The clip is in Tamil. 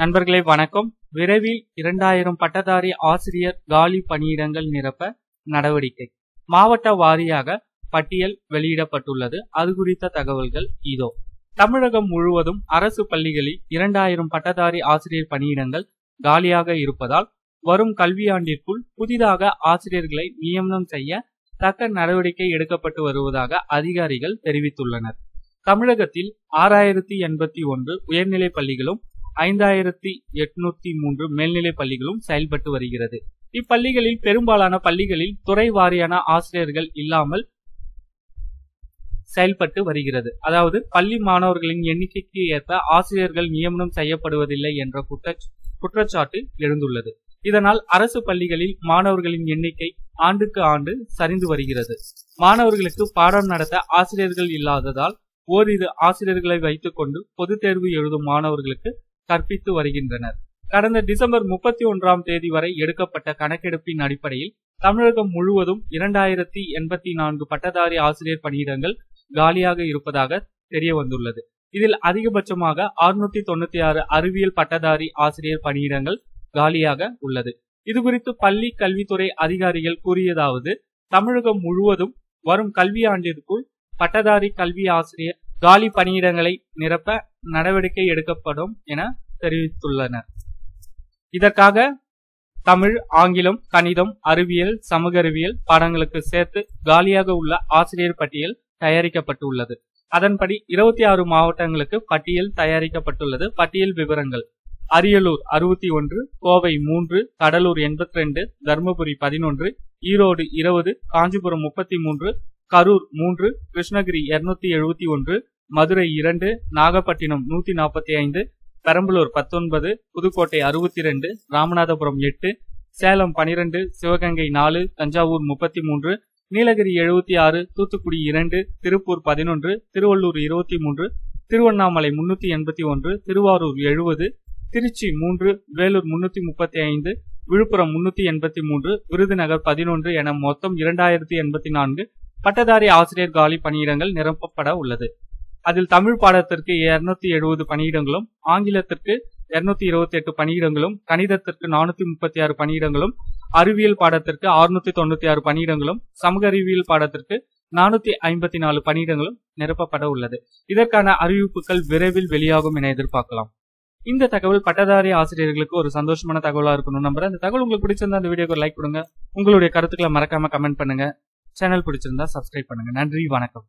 நண்பர்களே வணக்கம். விரைவில் இரண்டாயிரம் பட்டதாரி ஆசிரியர் காலி பணியிடங்கள் நிரப்ப நடவடிக்கை. மாவட்ட வாரியாக பட்டியல் வெளியிடப்பட்டுள்ளது. அது குறித்த தகவல்கள் இதோ. தமிழகம் முழுவதும் அரசு பள்ளிகளில் இரண்டாயிரம் பட்டதாரி ஆசிரியர் பணியிடங்கள் காலியாக இருப்பதால் வரும் கல்வியாண்டிற்குள் புதிதாக ஆசிரியர்களை நியமனம் செய்ய தக்க நடவடிக்கை எடுக்கப்பட்டு வருவதாக அதிகாரிகள் தெரிவித்துள்ளனர். தமிழகத்தில் ஆறாயிரத்தி எண்பத்தி ஒன்று உயர்நிலை பள்ளிகளும் ஐந்தாயிரத்தி எட்நூத்தி மூன்று மேல்நிலை பள்ளிகளும் செயல்பட்டு வருகிறது. இப்பள்ளிகளில் பெரும்பாலான பள்ளிகளில் துறை வாரியான ஆசிரியர்கள் இல்லாமல் செயல்பட்டு வருகிறது. அதாவது பள்ளி மாணவர்களின் எண்ணிக்கைக்கு ஏற்ப ஆசிரியர்கள் நியமனம் செய்யப்படுவதில்லை என்ற குற்றச்சாட்டு எழுந்துள்ளது. இதனால் அரசு பள்ளிகளில் மாணவர்களின் எண்ணிக்கை ஆண்டுக்கு ஆண்டு சரிந்து வருகிறது. மாணவர்களுக்கு பாடம் நடத்த ஆசிரியர்கள் இல்லாததால் ஓரிரு ஆசிரியர்களை வைத்துக் கொண்டு பொதுத் தேர்வு எழுதும் மாணவர்களுக்கு கற்பித்து வருகின்றனர். கடந்த டிசம்பர் முப்பத்தி ஒன்றாம் தேதி வரை எடுக்கப்பட்ட கணக்கெடுப்பின் அடிப்படையில் தமிழகம் முழுவதும் இரண்டாயிரத்தி எண்பத்தி நான்கு பட்டதாரி ஆசிரியர் பணியிடங்கள் காலியாக இருப்பதாக தெரிய வந்துள்ளது. இதில் அதிகபட்சமாக அறுநூத்தி தொண்ணூத்தி ஆறு அறிவியல் பட்டதாரி ஆசிரியர் பணியிடங்கள் காலியாக உள்ளது. இதுகுறித்து பள்ளி கல்வித்துறை அதிகாரிகள் கூறியதாவது தமிழகம் முழுவதும் வரும் கல்வியாண்டிற்குள் பட்டதாரி கல்வி ஆசிரியர் காலி பணியிடங்களை நிரப்ப நடவடிக்கை எடுக்கப்படும் என தெரிவித்துள்ளனர். இதற்காக தமிழ் ஆங்கிலம் கணிதம் அறிவியல் சமூக அறிவியல் பாடங்களுக்கு சேர்த்து காலியாக உள்ள ஆசிரியர் பட்டியல் தயாரிக்கப்பட்டுள்ளது. அதன்படி இருபத்தி ஆறு மாவட்டங்களுக்கு பட்டியல் தயாரிக்கப்பட்டுள்ளது. பட்டியல் விவரங்கள் அரியலூர் அறுபத்தி ஒன்று கோவை மூன்று கடலூர் எண்பத்தி ரெண்டு தருமபுரி பதினொன்று ஈரோடு இருபது காஞ்சிபுரம் முப்பத்தி மூன்று கரூர் மூன்று கிருஷ்ணகிரி இருநூத்தி எழுபத்தி ஒன்று மதுரை இரண்டு நாகப்பட்டினம் நூத்தி நாற்பத்தி ஐந்து பெரம்பலூர் பத்தொன்பது புதுக்கோட்டை அறுபத்தி ரெண்டு ராமநாதபுரம் எட்டு சேலம் பனிரெண்டு சிவகங்கை நாலு தஞ்சாவூர் முப்பத்தி மூன்று நீலகிரி எழுபத்தி ஆறு தூத்துக்குடி இரண்டு திருப்பூர் பதினொன்று திருவள்ளூர் இருபத்தி மூன்று திருவண்ணாமலை முன்னூத்தி எண்பத்தி ஒன்று திருவாரூர் எழுபது திருச்சி மூன்று வேலூர் முன்னூத்தி முப்பத்தி ஐந்து விழுப்புரம் முன்னூத்தி எண்பத்தி மூன்று விருதுநகர் பதினொன்று என மொத்தம் இரண்டாயிரத்தி எண்பத்தி நான்கு பட்டதாரி ஆசிரியர் காலி பணியிடங்கள் நிரப்பப்பட உள்ளது. அதில் தமிழ் பாடத்திற்கு இருநூத்தி எழுபது பணியிடங்களும் ஆங்கிலத்திற்கு இருநூத்தி இருபத்தி எட்டு பணியிடங்களும் கணிதத்திற்கு நானூத்தி முப்பத்தி ஆறு பணியிடங்களும் அறிவியல் பாடத்திற்கு அறுநூத்தி தொண்ணூத்தி ஆறு பணியிடங்களும் சமூக அறிவியல் பாடத்திற்கு நானூத்தி ஐம்பத்தி நாலு பணியிடங்களும் நிரப்பப்பட உள்ளது. இதற்கான அறிவிப்புகள் விரைவில் வெளியாகும் என எதிர்பார்க்கலாம். இந்த தகவல் பட்டதாரி ஆசிரியர்களுக்கு ஒரு சந்தோஷமான தகவலா இருக்கணும் நம்புறேன். இந்த தகவல் உங்களுக்கு பிடிச்சிருந்தா அந்த வீடியோக்கு லைக் கொடுங்க. உங்களுடைய கருத்துக்களை மறக்காம கமெண்ட் பண்ணுங்க. சேனல் பிடிச்சிருந்தா சப்ஸ்கிரைப் பண்ணுங்க. நன்றி வணக்கம்.